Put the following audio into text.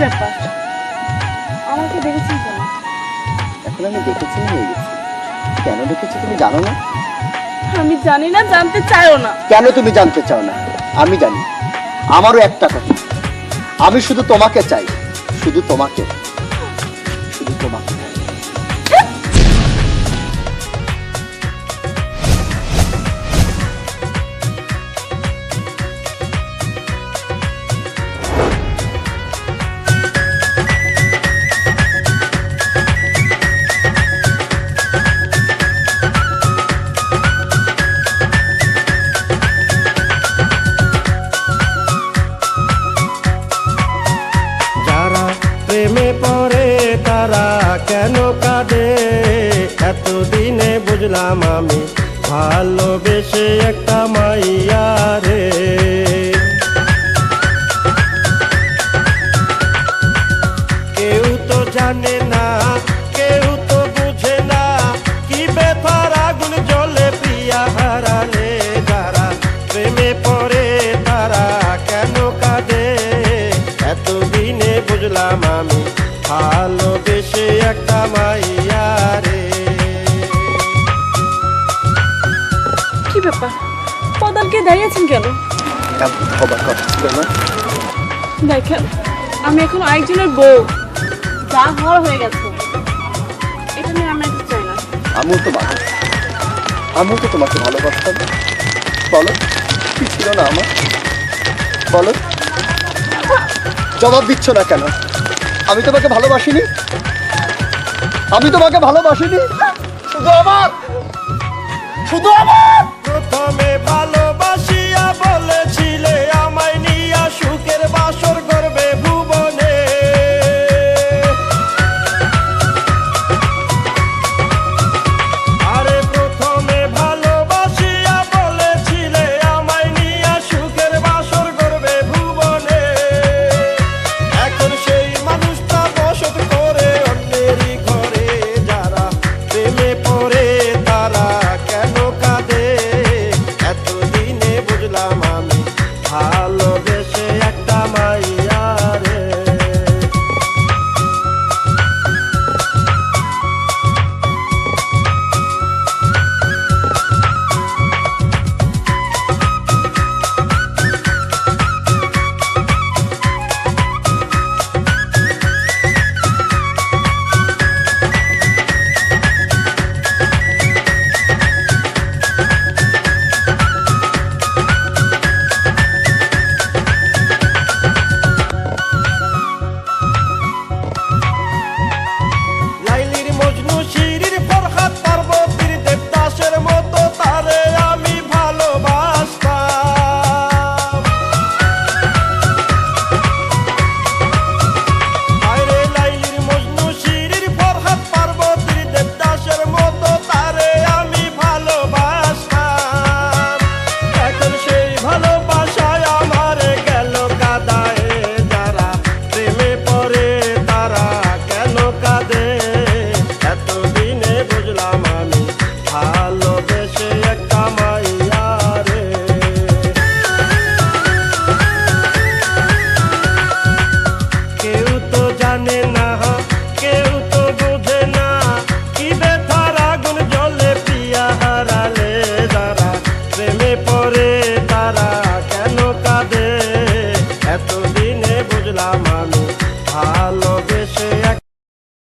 ব্যাপার? আমাকে দেখেছেন কেন? এখন আমি দেখেছি হয়ে গেছি। কেন দেখেছি তুমি জানো না? আমি জানি না জানতে চাইও না। কেন তুমি জানতে চাও না? আমি জানি। আমারও একটা কথা। আমি শুধু তোমাকে চাই। শুধু তোমাকে। শুধু তোমাকে। ভালোবেসে একটা মাইয়া রে। কেউ তো জানে না, কেউ তো বুঝে না কি বেতার আগুন জ্বলে প্রিয়া হারালে যারা প্রেমে পড়ে তারা কেন কাঁদে? এতদিনে বুঝলাম আমি কি ব্যাপার পদালকে দাঁড়িয়েছেন কেন? দেখেন আমি এখন আরেকজনের বউ। যা হওয়ার হয়ে গেছে। এটা নিয়ে আমি একটু চাই না। আমিও তো বাবা। আমিও তো তোমাকে ভালোবাসতাম বলো কি ছিল না আমার? বলো। জবাব দিচ্ছ না কেন? আমি তোমাকে ভালোবাসিনি। আমি তোমাকে ভালোবাসিনি। শুধু আমার! শুধু আমার! প্রথমে ভালো